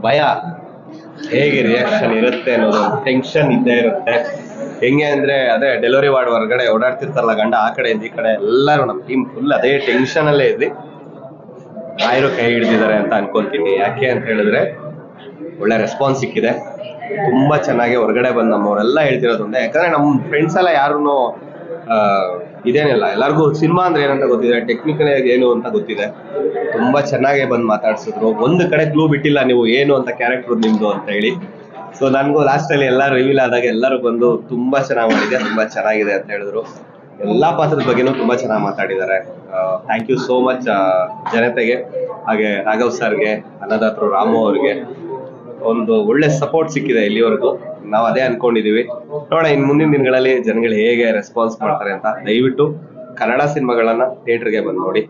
ಭಯ, ಹೇಗೆ ರಿಯಾಕ್ಷನ್ ಇರುತ್ತೆ ಅನ್ನೋದು ಟೆನ್ಷನ್ ಇದ್ದೇ ಇರುತ್ತೆ. ಹೆಂಗೆ ಅಂದ್ರೆ, ಅದೇ ಡೆಲಿವರಿ ವಾರ್ಡ್ ಹೊರಗಡೆ ಓಡಾಡ್ತಿರ್ತಾರಲ್ಲ ಗಂಡ ಆ ಕಡೆ ಈ ಕಡೆ, ಎಲ್ಲರೂ ನಮ್ಮ ಟೀಮ್ ಫುಲ್ ಅದೇ ಟೆನ್ಷನ್ ಅಲ್ಲೇ ಇದ್ವಿ. ರಾಯರು ಕೈ ಹಿಡಿದಿದ್ದಾರೆ ಅಂತ ಅನ್ಕೊಂತೀನಿ. ಯಾಕೆ ಅಂತ ಹೇಳಿದ್ರೆ, ಒಳ್ಳೆ ರೆಸ್ಪಾನ್ಸ್ ಸಿಕ್ಕಿದೆ. ತುಂಬಾ ಚೆನ್ನಾಗಿ ಹೊರಗಡೆ ಬಂದ್ ನಮ್ಮವರೆಲ್ಲ ಹೇಳ್ತಿರೋದು ಒಂದೇ. ಯಾಕಂದ್ರೆ ನಮ್ಮ ಫ್ರೆಂಡ್ಸ್ ಎಲ್ಲ ಯಾರು ಇದೇನಿಲ್ಲ ಎಲ್ಲರಿಗೂ ಸಿನಿಮಾ ಅಂದ್ರೆ ಏನಂತ ಗೊತ್ತಿದೆ ಟೆಕ್ನಿಕಲ್ ಏನು ಅಂತ ಗೊತ್ತಿದೆ. ತುಂಬಾ ಚೆನ್ನಾಗಿ ಬಂದು ಮಾತಾಡ್ಸಿದ್ರು. ಒಂದು ಕಡೆ ಕ್ಲೂ ಬಿಟ್ಟಿಲ್ಲ ನೀವು ಏನು ಅಂತ ಕ್ಯಾರೆಕ್ಟರ್ ನಿಮ್ದು ಅಂತ ಹೇಳಿ. ಸೊ ನನಗೂ ಲಾಸ್ಟ್ ಅಲ್ಲಿ ಎಲ್ಲ ರಿವೀಲ್ ಆದಾಗ ಎಲ್ಲರೂ ಬಂದು ತುಂಬಾ ಚೆನ್ನಾಗಿ ಮಾಡಿದೆ ತುಂಬಾ ಚೆನ್ನಾಗಿದೆ ಅಂತ ಹೇಳಿದ್ರು. ಎಲ್ಲಾ ಪಾತ್ರದ ಬಗ್ಗೆನೂ ತುಂಬಾ ಚೆನ್ನಾಗಿ ಮಾತಾಡಿದ್ದಾರೆ. ಥ್ಯಾಂಕ್ ಯು ಸೋ ಮಚ್ ಜನತೆಗೆ, ಹಾಗೆ ರಾಘವ್ ಸರ್ಗೆ ಅನ್ನದಾತರು ರಾಮು ಅವ್ರಿಗೆ. ಒಂದು ಒಳ್ಳೆ ಸಪೋರ್ಟ್ ಸಿಕ್ಕಿದೆ ಇಲ್ಲಿವರೆಗೂ. ನಾವು ಅದೇ ಅನ್ಕೊಂಡಿದೀವಿ. ನೋಡೋಣ ಇನ್ ಮುಂದಿನ ದಿನಗಳಲ್ಲಿ ಜನಗಳು ಹೇಗೆ ರೆಸ್ಪಾನ್ಸ್ ಮಾಡ್ತಾರೆ ಅಂತ. ದಯವಿಟ್ಟು ಕನ್ನಡ ಸಿನಿಮಾಗಳನ್ನ ಥಿಯೇಟರ್ಗೆ ಬಂದು ನೋಡಿ.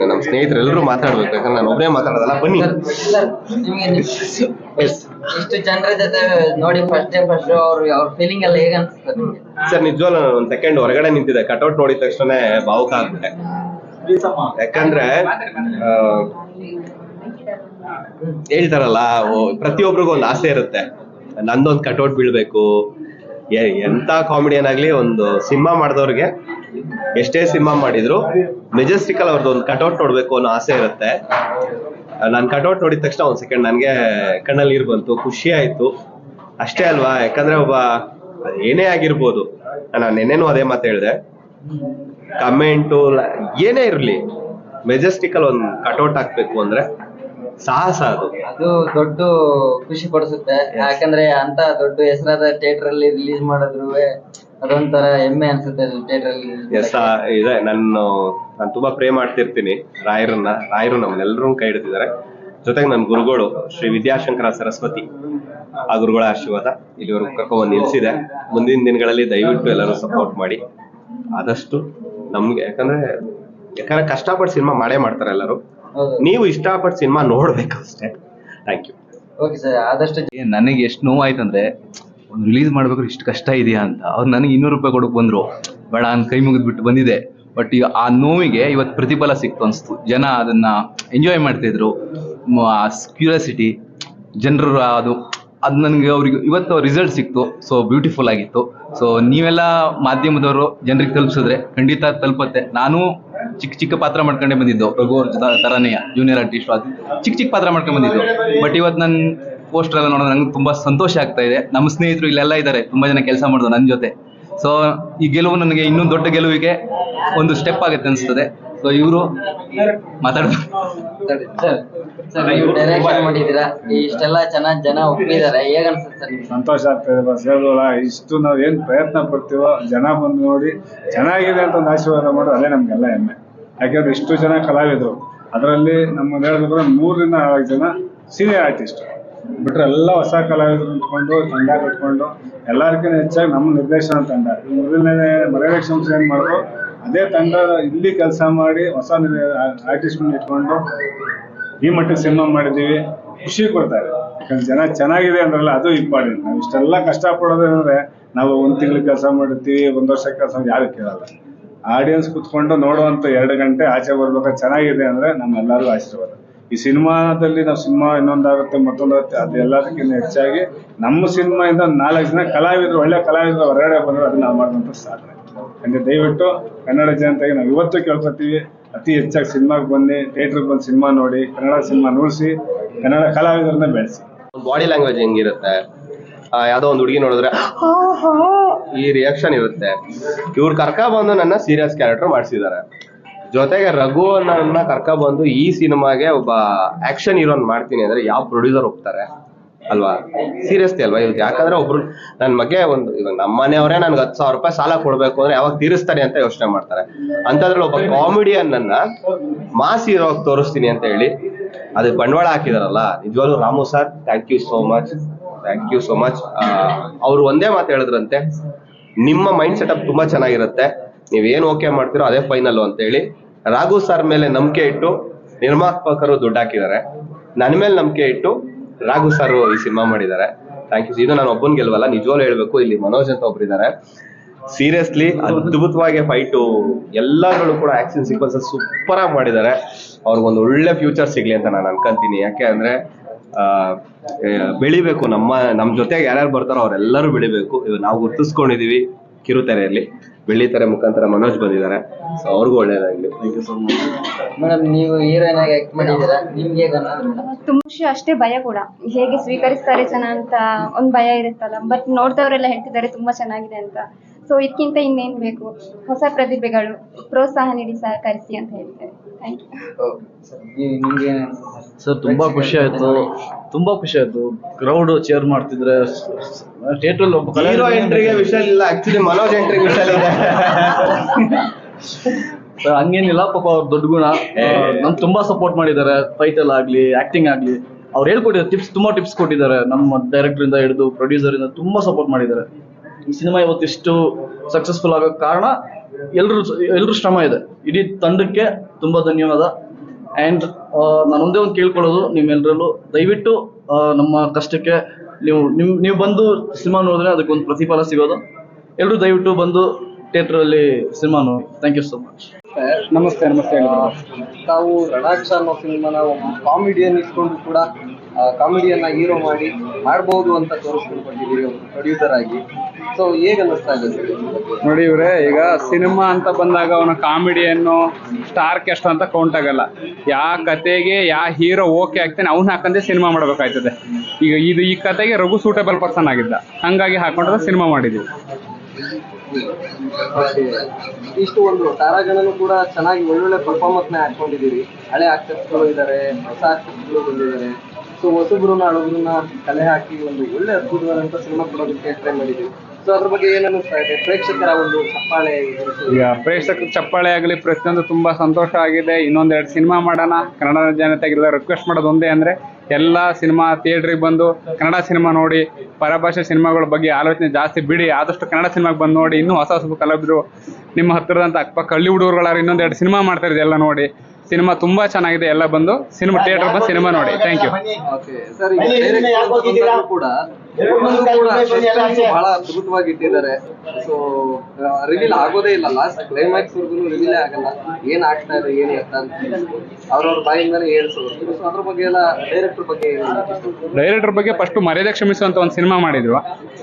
ನಮ್ಮ ಸ್ನೇಹಿತರೆಲ್ಲರೂ ಮಾತಾಡ್ಬೇಕು. ಯಾಕಂದ್ರೆ ನಾನು ಒಬ್ಬನೇ ಮಾತಾಡೋದಲ್ಲ. ಬನ್ನಿ. ಸರ್ ನಿಮ್ಗೆ ಇಷ್ಟು ಜನರ ಜೊತೆ ನೋಡಿ ಫಸ್ಟ್ ಡೇ ಫಸ್ಟ್ ಅವ್ರ ಅವ್ರ ಫೀಲಿಂಗ್ ಎಲ್ಲ ಹೇಗೆ ಅನ್ಸುತ್ತೆ ನಿಮ್ಗೆ? ಸರ್ ನಿಜವಾಗ್ಲೂ ನಾನು ಒಂದ್ ಸೆಕೆಂಡ್ ಹೊರಗಡೆ ನಿಂತಿದ್ದೆ ಕಟೌಟ್ ನೋಡಿದ ತಕ್ಷಣ ಭಾವುಕ ಆಗ್ಬಿಟ್ಟೆ. ಯಾಕಂದ್ರೆ ಆ, ಹೇಳ್ತಾರಲ್ಲ ಓ, ಪ್ರತಿಯೊಬ್ರಿಗೂ ಒಂದು ಆಸೆ ಇರುತ್ತೆ. ನಂದೊಂದು ಕಟೌಟ್ ಬೀಳ್ಬೇಕು. ಎಂತ ಕಾಮಿಡಿಯನ್ ಆಗ್ಲಿ ಒಂದು ಸಿನಿಮಾ ಮಾಡಿದವ್ರಿಗೆ ಎಷ್ಟೇ ಸಿನಿಮಾ ಮಾಡಿದ್ರು ಮೆಜೆಸ್ಟಿಕಲ್ ಅವ್ರದ್ದು ಒಂದು ಕಟೌಟ್ ನೋಡ್ಬೇಕು ಅನ್ನೋ ಆಸೆ ಇರುತ್ತೆ. ನಾನು ಕಟೌಟ್ ನೋಡಿದ ತಕ್ಷಣ ಒಂದು ಸೆಕೆಂಡ್ ನನಗೆ ಕಣ್ಣಲ್ಲಿ ನೀರು ಬಂತು, ಖುಷಿ ಆಯ್ತು. ಅಷ್ಟೇ ಅಲ್ವಾ? ಯಾಕಂದ್ರೆ ಒಬ್ಬ ಏನೇ ಆಗಿರ್ಬೋದು. ನಾನು ನೆನ್ನೆನೂ ಅದೇ ಮಾತು ಹೇಳಿದೆ. ಕಮೆಂಟು ಏನೇ ಇರಲಿ, ಮೆಜೆಸ್ಟಿಕಲ್ ಒಂದು ಕಟೌಟ್ ಹಾಕ್ಬೇಕು ಅಂದ್ರೆ ಸಾಹಸ ಅದು. ಅದು ದೊಡ್ಡ ಖುಷಿ ಪಡಿಸುತ್ತೆ ಯಾಕಂದ್ರೆ ಅಂತ ದೊಡ್ಡ ಹೆಸರಾದ ಥಿಯೇಟರ್ ಅಲ್ಲಿ ರಿಲೀಸ್ ಮಾಡಿದ್ರು ಅದೊಂಥರ ಹೆಮ್ಮೆ ಅನ್ಸುತ್ತೆ ಥಿಯೇಟರ್ ಅಲ್ಲಿ ಎಸ್ ಇದೆ. ನಾನು ನಾನು ತುಂಬಾ ಪ್ರೇ ಮಾಡ್ತಿರ್ತೀನಿ ರಾಯರನ್ನ ರಾಯರು ನಮ್ಮನ್ನೆಲ್ಲರೂ ಕೈ ಹಿಡಿದಿದ್ದಾರೆ. ಜೊತೆಗೆ ನನ್ನ ಗುರುಗಳು ಶ್ರೀ ವಿದ್ಯಾಶಂಕರ ಸರಸ್ವತಿ ಆ ಗುರುಗಳ ಆಶೀರ್ವಾದ ಇಲ್ಲಿವರೆಗೂ ಕರ್ಕೊಂಡ್ಬಂದು ನಿಲ್ಸಿದೆ. ಮುಂದಿನ ದಿನಗಳಲ್ಲಿ ದಯವಿಟ್ಟು ಎಲ್ಲರೂ ಸಪೋರ್ಟ್ ಮಾಡಿ. ಆದಷ್ಟು ನಮ್ಗೆ ಯಾಕಂದ್ರೆ ಯಾಕಂದ್ರೆ ಕಷ್ಟಪಟ್ಟು ಸಿನಿಮಾ ಮಾಡೇ ಮಾಡ್ತಾರೆ ಎಲ್ಲರೂ. ನೀವು ಇಷ್ಟಪಟ್ಟು ಸಿನಿಮಾ ನೋಡ್ಬೇಕು ಅಷ್ಟೇ. ಥ್ಯಾಂಕ್ ಯು ಓಕೆ ಸರ್ ಆದಷ್ಟು ನನಗೆ ಎಷ್ಟು ನೋವಾಯ್ತಂದ್ರೆ ಒಂದು ರಿಲೀಸ್ ಮಾಡ್ಬೇಕಾದ್ರೆ ಇಷ್ಟು ಕಷ್ಟ ಇದೆಯಾ ಅಂತ. ಅವ್ರು ನನಗೆ ಇನ್ನೂರು ರೂಪಾಯಿ ಕೊಡಕ್ ಬಂದ್ರು. ಬೇಡ ನಾನು ಕೈ ಮುಗಿದ್ಬಿಟ್ಟು ಬಂದಿದೆ ಬಟ್ ಈಗ ಆ ನೋವಿಗೆ ಇವತ್ತು ಪ್ರತಿಫಲ ಸಿಕ್ತು ಅನಿಸ್ತು. ಜನ ಅದನ್ನ ಎಂಜಾಯ್ ಮಾಡ್ತಿದ್ರು ಕ್ಯೂರಿಯಾಸಿಟಿ ಜನರು ಅದು ಅದು ನನಗೆ ಅವ್ರಿಗೆ ಇವತ್ತು ರಿಸಲ್ಟ್ ಸಿಕ್ತು ಸೊ ಬ್ಯೂಟಿಫುಲ್ ಆಗಿತ್ತು. ಸೊ ನೀವೆಲ್ಲ ಮಾಧ್ಯಮದವರು, ಜನರಿಗೆ ತಲುಪಿಸಿದ್ರೆ ಖಂಡಿತ ತಲುಪತ್ತೆ. ನಾನು ಚಿಕ್ಕ ಚಿಕ್ಕ ಪಾತ್ರ ಮಾಡ್ಕೊಂಡೇ ಬಂದಿದ್ದು, ರಘು ತರನೆಯ ಜೂನಿಯರ್ ಆರ್ಟಿಸ್ಟ್ ಅದು ಚಿಕ್ಕ ಚಿಕ್ಕ ಪಾತ್ರ ಮಾಡ್ಕೊಂಡು ಬಂದಿದ್ದು. ಬಟ್ ಇವತ್ತು ನನ್ನ ಪೋಸ್ಟರ್ ಎಲ್ಲ ನೋಡೋದು ನಂಗೆ ತುಂಬ ಸಂತೋಷ ಆಗ್ತಾ ಇದೆ. ನಮ್ಮ ಸ್ನೇಹಿತರು ಇಲ್ಲೆಲ್ಲ ಇದ್ದಾರೆ ತುಂಬ ಜನ ಕೆಲಸ ಮಾಡೋದು ನನ್ನ ಜೊತೆ. ಸೊ ಈ ಗೆಲುವು ನನಗೆ ಇನ್ನೂ ದೊಡ್ಡ ಗೆಲುವಿಗೆ ಒಂದು ಸ್ಟೆಪ್ ಆಗುತ್ತೆ ಅನಿಸ್ತದೆ. ಸೊ ಇವರು ಮಾತಾಡ್ತಾರೆ ಸರ್ ಸರ್ ನೀವು ಡೈರೆಕ್ಷನ್ ಮಾಡಿದ್ದೀರಾ ಇಷ್ಟೆಲ್ಲ ಚೆನ್ನಾಗಿ ಜನ ಒಪ್ಪಿದ್ದಾರೆ. ಹೇಗೆ ಅನ್ಸುತ್ತೆ ಸರ್ ನಿಮ್ಗೆ? ಸಂತೋಷ ಆಗ್ತದೆ ಬಸ್ ಇಷ್ಟು ನಾವ್ ಏನು ಪ್ರಯತ್ನ ಪಡ್ತೀವೋ ಜನ ಬಂದು ನೋಡಿ ಚೆನ್ನಾಗಿದೆ ಅಂತ ಒಂದು ಆಶೀರ್ವಾದ ಮಾಡು ಅದೇ ನಮ್ಗೆಲ್ಲ ಹೆಮ್ಮೆ. ಯಾಕಂದ್ರೆ ಇಷ್ಟು ಜನ ಕಲಾವಿದರು. ಅದರಲ್ಲಿ ನಮ್ಮ ಹೇಳಿದ್ರೆ ಮೂರರಿಂದ ನಾಲ್ಕು ಜನ ಸೀನಿಯರ್ ಆರ್ಟಿಸ್ಟ್ ಬಿಟ್ರೆ ಎಲ್ಲ ಹೊಸ ಕಲಾವಿದರು ನಿಂತ್ಕೊಂಡು ತಂಡ ಕಟ್ಕೊಂಡು ಎಲ್ಲರಿಗಿಂತ ಹೆಚ್ಚಾಗಿ ನಮ್ಮ ನಿರ್ದೇಶನ ತಂಡ. ಮೊದಲನೇ ಮರೆಯಕ್ಷನ್ ಏನು ಮಾಡಿದ್ರು ಅದೇ ತಂಡ ಇಲ್ಲಿ ಕೆಲಸ ಮಾಡಿ ಹೊಸ ಮನೆ ಇಟ್ಕೊಂಡು ಈ ಮಟ್ಟಕ್ಕೆ ಸಿನಿಮಾ ಮಾಡಿದ್ದೀವಿ. ಖುಷಿ ಕೊಡ್ತಾರೆ. ಯಾಕಂದ್ರೆ ಜನ ಚೆನ್ನಾಗಿದೆ ಅಂದ್ರಲ್ಲ, ಅದು ಇಂಪಾರ್ಟೆಂಟ್ ನಾವು ಇಷ್ಟೆಲ್ಲ ಕಷ್ಟಪಡೋದು ಅಂದರೆ ನಾವು ಒಂದು ತಿಂಗಳು ಕೆಲಸ ಮಾಡಿರ್ತೀವಿ, ಒಂದು ವರ್ಷ ಕೆಲಸ ಯಾರು ಕೇಳಲ್ಲ. ಆಡಿಯನ್ಸ್ ಕುತ್ಕೊಂಡು ನೋಡುವಂತ ಎರಡು ಗಂಟೆ ಆಚೆ ಬರ್ಬೇಕಾದ್ರೆ ಚೆನ್ನಾಗಿದೆ ಅಂದ್ರೆ ನಮ್ಮೆಲ್ಲರಿಗೂ ಆಶೀರ್ವಾದ. ಈ ಸಿನಿಮಾದಲ್ಲಿ ನಾವು ಸಿನಿಮಾ ಇನ್ನೊಂದಾಗುತ್ತೆ, ಮತ್ತೊಂದಾಗುತ್ತೆ, ಅದು ಎಲ್ಲದಕ್ಕಿಂತ ಹೆಚ್ಚಾಗಿ ನಮ್ಮ ಸಿನಿಮಾಯಿಂದ ಒಂದು ನಾಲ್ಕು ಜನ ಕಲಾವಿದರು, ಒಳ್ಳೆ ಕಲಾವಿದರು ಹೊರಗಡೆ ಬಂದ್ರೆ ಅದನ್ನ ನಾವು ಮಾಡುವಂತ ಸಾಧನೆ. ಅಂದ್ರೆ ದಯವಿಟ್ಟು ಕನ್ನಡ ಜನತೆಗೆ ನಾವು ಇವತ್ತು ಕೇಳ್ಕೊತೀವಿ ಅತಿ ಹೆಚ್ಚಾಗಿ ಸಿನಿಮಾಗೆ ಬನ್ನಿ, ಥಿಯೇಟ್ರಿಗೆ ಬಂದು ಸಿನಿಮಾ ನೋಡಿ, ಕನ್ನಡ ಸಿನಿಮಾ ನೋಡಿಸಿ, ಕನ್ನಡ ಕಲಾವಿದರನ್ನ ಬೆಳೆಸಿ. ಬಾಡಿ ಲ್ಯಾಂಗ್ವೇಜ್ ಹೆಂಗಿರುತ್ತೆ? ಯಾವ್ದೋ ಒಂದು ಹುಡುಗಿ ನೋಡಿದ್ರೆ ಈ ರಿಯಾಕ್ಷನ್ ಇರುತ್ತೆ. ಇವ್ರು ಕರ್ಕ ಬಂದು ನನ್ನ ಸೀರಿಯಸ್ ಕ್ಯಾರೆಕ್ಟರ್ ಮಾಡಿಸಿದ್ದಾರೆ ಜೊತೆಗೆ ರಘು ನನ್ನ ಕರ್ಕ ಬಂದು ಈ ಸಿನಿಮಾಗೆ ಒಬ್ಬ ಆಕ್ಷನ್ ಹೀರೋನ್ ಮಾಡ್ತೀನಿ ಅಂದ್ರೆ ಯಾವ ಪ್ರೊಡ್ಯೂಸರ್ ಒಪ್ತಾರೆ ಅಲ್ವಾ? ಸೀರಿಯಸ್ಲಿ ಅಲ್ವಾ ಇವ್ರಿಗೆ? ಯಾಕಂದ್ರೆ ಒಬ್ರು ನನ್ನ ಮಗೆ ಒಂದು, ಇವಾಗ ನಮ್ಮ ಮನೆಯವರೇ ನನ್ಗೆ ಹತ್ತು ಸಾವಿರ ರೂಪಾಯಿ ಸಾಲ ಕೊಡ್ಬೇಕು ಅಂದ್ರೆ ಯಾವಾಗ ತೀರಿಸ್ತಾರೆ ಅಂತ ಯೋಚನೆ ಮಾಡ್ತಾರೆ. ಅಂತದ್ರಲ್ಲಿ ಒಬ್ಬ ಕಾಮಿಡಿಯನ್ ನನ್ನ ಮಾಸ್ ಹೀರೋ ತೋರಿಸ್ತೀನಿ ಅಂತ ಹೇಳಿ ಅದಕ್ಕೆ ಬಂಡವಾಳ ಹಾಕಿದಾರಲ್ಲ, ನಿಜವಾಗ್ಲೂ Ramu sir thank you so much thank you so much ಅವ್ರು ಒಂದೇ ಮಾತು ಹೇಳಿದ್ರಂತೆ, ನಿಮ್ಮ ಮೈಂಡ್ ಸೆಟಪ್ ತುಂಬಾ ಚೆನ್ನಾಗಿರುತ್ತೆ, ನೀವೇನು ಓಕೆ ಮಾಡ್ತೀರೋ ಅದೇ ಫೈನಲ್ ಅಂತ ಹೇಳಿ ರಾಘು ಸರ್ ಮೇಲೆ ನಂಬಿಕೆ ಇಟ್ಟು ನಿರ್ಮಾಪಕರು ದುಡ್ಡು ಹಾಕಿದ್ದಾರೆ. ನನ್ನ ಮೇಲೆ ನಂಬಿಕೆ ಇಟ್ಟು ರಾಘು ಸರ್ ಈ ಸಿನಿಮಾ ಮಾಡಿದ್ದಾರೆ. ಥ್ಯಾಂಕ್ ಯು ಇದು ನಾನು ಒಬ್ಬನ್ ಗೆಲ್ವಲ್ಲ, ನಿಜವಾಗ್ಲೂ ಹೇಳ್ಬೇಕು, ಇಲ್ಲಿ ಮನೋಜ್ ಅಂತ ಒಬ್ರಿದ್ದಾರೆ ಸೀರಿಯಸ್ಲಿ ಅದ್ಭುತವಾಗಿ ಫೈಟು ಎಲ್ಲಗಳು ಕೂಡ ಆಕ್ಷನ್ ಸೀಕ್ವೆನ್ಸಸ್ ಸೂಪರ್ ಆಗಿ ಮಾಡಿದ್ದಾರೆ. ಅವ್ರಿಗೊಂದು ಒಳ್ಳೆ ಫ್ಯೂಚರ್ ಸಿಗ್ಲಿ ಅಂತ ನಾನು ಅನ್ಕೊಂತೀನಿ. ಯಾಕೆ ಅಂದ್ರೆ ಬೆಳಿಬೇಕು. ನಮ್ಮ ನಮ್ಮ ಜೊತೆಗೆ ಯಾರ್ಯಾರು ಬರ್ತಾರೋ ಅವರೆಲ್ಲರೂ ಬೆಳಿಬೇಕು. ನಾವು ಗುರ್ತಿಸ್ಕೊಂಡಿದೀವಿ. ಕಿರುತೆರೆಯಲ್ಲಿ ಬೆಳ್ಳಿತೆರೆ ಮುಖಾಂತರ ಮನೋಜ್ ಬಂದಿದ್ದಾರೆ. ಸೊ ಅವ್ರಿಗೂ ಒಳ್ಳೇದಾಗ್ಲಿ. Thank you so much madam ನೀವು ಹೀರೋಯಿನ್ ಆಗಿ ಆಕ್ಟ್ ಮಾಡಿದ್ದೀರಾ? ನಿಮ್ಗೆ ತುಂಬ ಖುಷಿ ಅಷ್ಟೇ ಭಯ ಕೂಡ. ಹೇಗೆ ಸ್ವೀಕರಿಸ್ತಾರೆ ಜನ ಅಂತ ಒಂದು ಭಯ ಇರುತ್ತಲ್ಲ. ಬಟ್ ನೋಡ್ದವರೆಲ್ಲ ಹೇಳ್ತಿದ್ದಾರೆ ತುಂಬಾ ಚೆನ್ನಾಗಿದೆ ಅಂತ. ಸೊ ಇದಕ್ಕಿಂತ ಇನ್ನೇನ್ ಬೇಕು? ಹೊಸ ಪ್ರತಿಭೆಗಳು ಪ್ರೋತ್ಸಾಹ ನೀಡಿ ಸಹಕರಿಸಿ ಅಂತ ಹೇಳ್ತೇವೆ ಥ್ಯಾಂಕ್ ಯು ಸರ್ ತುಂಬಾ ಖುಷಿ ಆಯ್ತು. ತುಂಬಾ ಖುಷಿ ಆಯ್ತು. ಕ್ರೌಡ್ ಚೇರ್ ಮಾಡ್ತಿದ್ರೆ ಥಿಯೇಟರ್ ಒಬ್ಬ ಹೀರೋ ಎಂಟ್ರಿಗೆ ವಿಷಯ ಇಲ್ಲ. ಆಕ್ಚುಲಿ ಮನೋಜ್ ಎಂಟ್ರಿಗೆ ವಿಷಯ ಇದೆ. ಸರ್ ಹಂಗೇನಿಲ್ಲ ಪಾಪ ಅವ್ರ ದೊಡ್ಡ ಗುಣ. ನಮ್ ತುಂಬಾ ಸಪೋರ್ಟ್ ಮಾಡಿದ್ದಾರೆ. ಫೈಟ್ ಅಲ್ಲಿ ಆಗ್ಲಿ ಆಕ್ಟಿಂಗ್ ಆಗ್ಲಿ. ಅವ್ರು ಹೇಳ್ಕೊಟ್ಟಿದ್ದಾರೆ ಟಿಪ್ಸ್ ತುಂಬಾ ಟಿಪ್ಸ್ ಕೊಟ್ಟಿದ್ದಾರೆ. ನಮ್ಮ ಡೈರೆಕ್ಟರ್ ಇಂದ ಹಿಡಿದು ಪ್ರೊಡ್ಯೂಸರ್ ಇಂದ ತುಂಬಾ ಸಪೋರ್ಟ್ ಮಾಡಿದ್ದಾರೆ. ಈ ಸಿನಿಮಾ ಇವತ್ತಿಷ್ಟು ಸಕ್ಸಸ್ಫುಲ್ ಆಗೋ ಕಾರಣ ಎಲ್ಲರೂ ಎಲ್ಲರೂ ಶ್ರಮ ಇದೆ. ಇಡೀ ತಂಡಕ್ಕೆ ತುಂಬಾ ಧನ್ಯವಾದ. ಆ್ಯಂಡ್ ನಾನು ಒಂದೇ ಒಂದು ಕೇಳ್ಕೊಳ್ಳೋದು ನಿಮ್ಮೆಲ್ಲರಲ್ಲೂ ದಯವಿಟ್ಟು ನಮ್ಮ ಕಷ್ಟಕ್ಕೆ ನೀವು, ನಿಮ್, ನೀವು ಬಂದು ಸಿನಿಮಾ ನೋಡಿದ್ರೆ ಅದಕ್ಕೊಂದು ಪ್ರತಿಫಲ ಸಿಗೋದು. ಎಲ್ಲರೂ ದಯವಿಟ್ಟು ಬಂದು ಥಿಯೇಟರ್ ಅಲ್ಲಿ ಸಿನಿಮಾ ನೋಡಿ ಥ್ಯಾಂಕ್ ಯು ಸೊ ಮಚ್ ನಮಸ್ತೆ ನಮಸ್ತೆ ತಾವು ರಣಾಕ್ಷ ಅನ್ನೋ ಸಿನಿಮಾನ ಕಾಮಿಡಿಯನ್ ಇಟ್ಕೊಂಡು ಕೂಡ ಕಾಮಿಡಿಯನ್ನ ಹೀರೋ ಮಾಡಿ, ಮಾಡ್ಬೋದು ಅಂತ ತೋರಿಸ್ಕೊಂಡು ಬಂದಿದ್ದೀವಿ ಪ್ರೊಡ್ಯೂಸರ್ ಆಗಿ. ಸೊ ಹೇಗೆ ಅನ್ನಿಸ್ತಾ ಇದೆ ಸರ್? ನೋಡಿ ಇವ್ರೆ ಈಗ ಸಿನಿಮಾ ಅಂತ ಬಂದಾಗ ಅವನ ಕಾಮಿಡಿಯನ್ನು ಸ್ಟಾರ್ ಕ್ಯಾಸ್ಟ್ ಅಂತ ಕೌಂಟ್ ಆಗಲ್ಲ. ಯಾ ಕತೆಗೆ ಯಾ ಹೀರೋ ಓಕೆ ಆಗ್ತಾನೆ ಅವ್ನ ಹಾಕಂದ್ರೆ ಸಿನಿಮಾ ಮಾಡ್ಬೇಕಾಯ್ತದೆ. ಈಗ ಇದು ಈ ಕತೆಗೆ ರಘು ಸೂಟಬಲ್ ಪರ್ಸನ್ ಆಗಿದ್ದ. ಹಂಗಾಗಿ ಹಾಕೊಂಡ್ರೆ ಸಿನಿಮಾ ಮಾಡಿದೀವಿ. ಇಷ್ಟು ಒಂದು ತಾರಾಗಣನು ಕೂಡ ಚೆನ್ನಾಗಿ ಒಳ್ಳೊಳ್ಳೆ ಪರ್ಫಾರ್ಮೆನ್ಸ್ನ ಹಾಕೊಂಡಿದ್ದೀರಿ ಹಳೆ ಆಕ್ಟರ್ಸ್ಗಳು ಇದ್ದಾರೆ ಹೊಸ ಆಕ್ಟರ್ಸ್ಗಳು ಬಂದಿದ್ದಾರೆ. ಸೊ ಹೊಸಬ್ರನ್ನ ಹಳಬ್ರನ್ನ ಕಲೆ ಹಾಕಿ ಒಂದು ಒಳ್ಳೆ ಅದ್ಭುತವಾದಂತ ಸಿನಿಮಾ ಕೊಡೋದಕ್ಕೆ ಟ್ರೈ ಮಾಡಿದ್ದೀವಿ. ಅದ್ರ ಬಗ್ಗೆ ಪ್ರೇಕ್ಷಕರ ಒಂದು ಚಪ್ಪಾಳೆ ಈಗ ಚಪ್ಪಾಳೆ ಆಗಲಿ, ಪ್ರತಿಯೊಂದು ತುಂಬಾ ಸಂತೋಷ ಆಗಿದೆ. ಇನ್ನೊಂದೆರಡು ಸಿನಿಮಾ ಮಾಡೋಣ. ಕನ್ನಡ ಜನತೆಗೆಲ್ಲ ರಿಕ್ವೆಸ್ಟ್ ಮಾಡೋದು ಒಂದೇ ಅಂದ್ರೆ, ಎಲ್ಲ ಸಿನಿಮಾ ಥಿಯೇಟ್ರಿಗೆ ಬಂದು ಕನ್ನಡ ಸಿನಿಮಾ ನೋಡಿ, ಪರಭಾಷೆ ಸಿನಿಮಾಗಳ ಬಗ್ಗೆ ಆಲೋಚನೆ ಜಾಸ್ತಿ ಬಿಡಿ, ಆದಷ್ಟು ಕನ್ನಡ ಸಿನಿಮಾಗೆ ಬಂದು ನೋಡಿ, ಇನ್ನೂ ಹೊಸ ಹೊಸ ಕಲಾವಿದರು ನಿಮ್ಮ ಹತ್ತಿರದಂತ ಅಕ್ಕಪಕ್ಕ ಹಳ್ಳಿ ಹುಡುಗರುಗಳಾರು ಇನ್ನೊಂದೆರಡು ಸಿನಿಮಾ ಮಾಡ್ತಾ ಇದೆಲ್ಲ ನೋಡಿ. ಸಿನಿಮಾ ತುಂಬಾ ಚೆನ್ನಾಗಿದೆ ಎಲ್ಲ ಬಂದು ಸಿನಿಮಾ ಥಿಯೇಟರ್ ಬಂದು ಸಿನಿಮಾ ನೋಡಿ ಥ್ಯಾಂಕ್ ಯು ಕೂಡ ಬಹಳ ಅದ್ಭುತವಾಗಿ ಇಟ್ಟಿದ್ದಾರೆ. ಸೊ ರಿವೀಲ್ ಆಗೋದೇ ಇಲ್ಲ. ಲಾಸ್ಟ್ ಕ್ಲೈಮ್ಯಾಕ್ಸ್ ವರ್ಗು ರಿವೀಲೇ ಆಗಲ್ಲ. ಏನ್ ಆಗ್ತಾ ಇದೆ ಏನ್ ಅಂತ ಅವ್ರವ್ರ ಬಾಯಿಂದಾನೆ ಹೇಳ್ಸೋದು ಸೊ ಅದ್ರ ಬಗ್ಗೆ ಎಲ್ಲ ಡೈರೆಕ್ಟರ್ ಬಗ್ಗೆ ಡೈರೆಕ್ಟರ್ ಬಗ್ಗೆ ಫಸ್ಟ್ ಮರ್ಯಾದೆ ಕ್ಷಮಿಸುವಂತ ಒಂದು ಸಿನಿಮಾ ಮಾಡಿದ್ರು.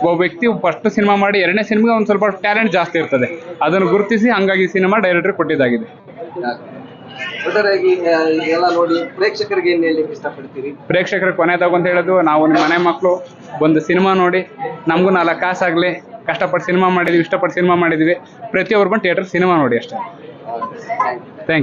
ಒಬ್ಬ ವ್ಯಕ್ತಿ ಫಸ್ಟ್ ಸಿನಿಮಾ ಮಾಡಿ ಎರಡನೇ ಸಿನಿಮಾಗೆ ಒಂದು ಸ್ವಲ್ಪ ಟ್ಯಾಲೆಂಟ್ ಜಾಸ್ತಿ ಇರ್ತದೆ. ಅದನ್ನು ಗುರುತಿಸಿ ಹಂಗಾಗಿ ಸಿನಿಮಾ ಡೈರೆಕ್ಟರ್ ಕೊಟ್ಟಿದ್ದಾಗಿದೆ. ಒಟ್ಟಾರೆಯಾಗಿ ಎಲ್ಲ ನೋಡಿ ಪ್ರೇಕ್ಷಕರಿಗೆ ಏನು ಹೇಳಲಿಕ್ಕೆ ಇಷ್ಟಪಡ್ತೀರಿ? ಪ್ರೇಕ್ಷಕರಿಗೆ ಕೊನೆಯದಾಗ ಅಂತ ಹೇಳೋದು ನಾವು ನಿಮ್ಮ ಮನೆ ಮಕ್ಕಳು ಒಂದು ಸಿನಿಮಾ ನೋಡಿ ನಮಗೂ ನಾಲ್ಕು ಕಾಸಾಗಲಿ ಕಷ್ಟಪಟ್ಟು ಸಿನಿಮಾ ಮಾಡಿದ್ವಿ ಇಷ್ಟಪಟ್ಟು ಸಿನಿಮಾ ಮಾಡಿದ್ವಿ ಪ್ರತಿಯೊಬ್ಬರು ಬಂದು ಥಿಯೇಟರ್ ಸಿನಿಮಾ ನೋಡಿ ಅಷ್ಟೇ.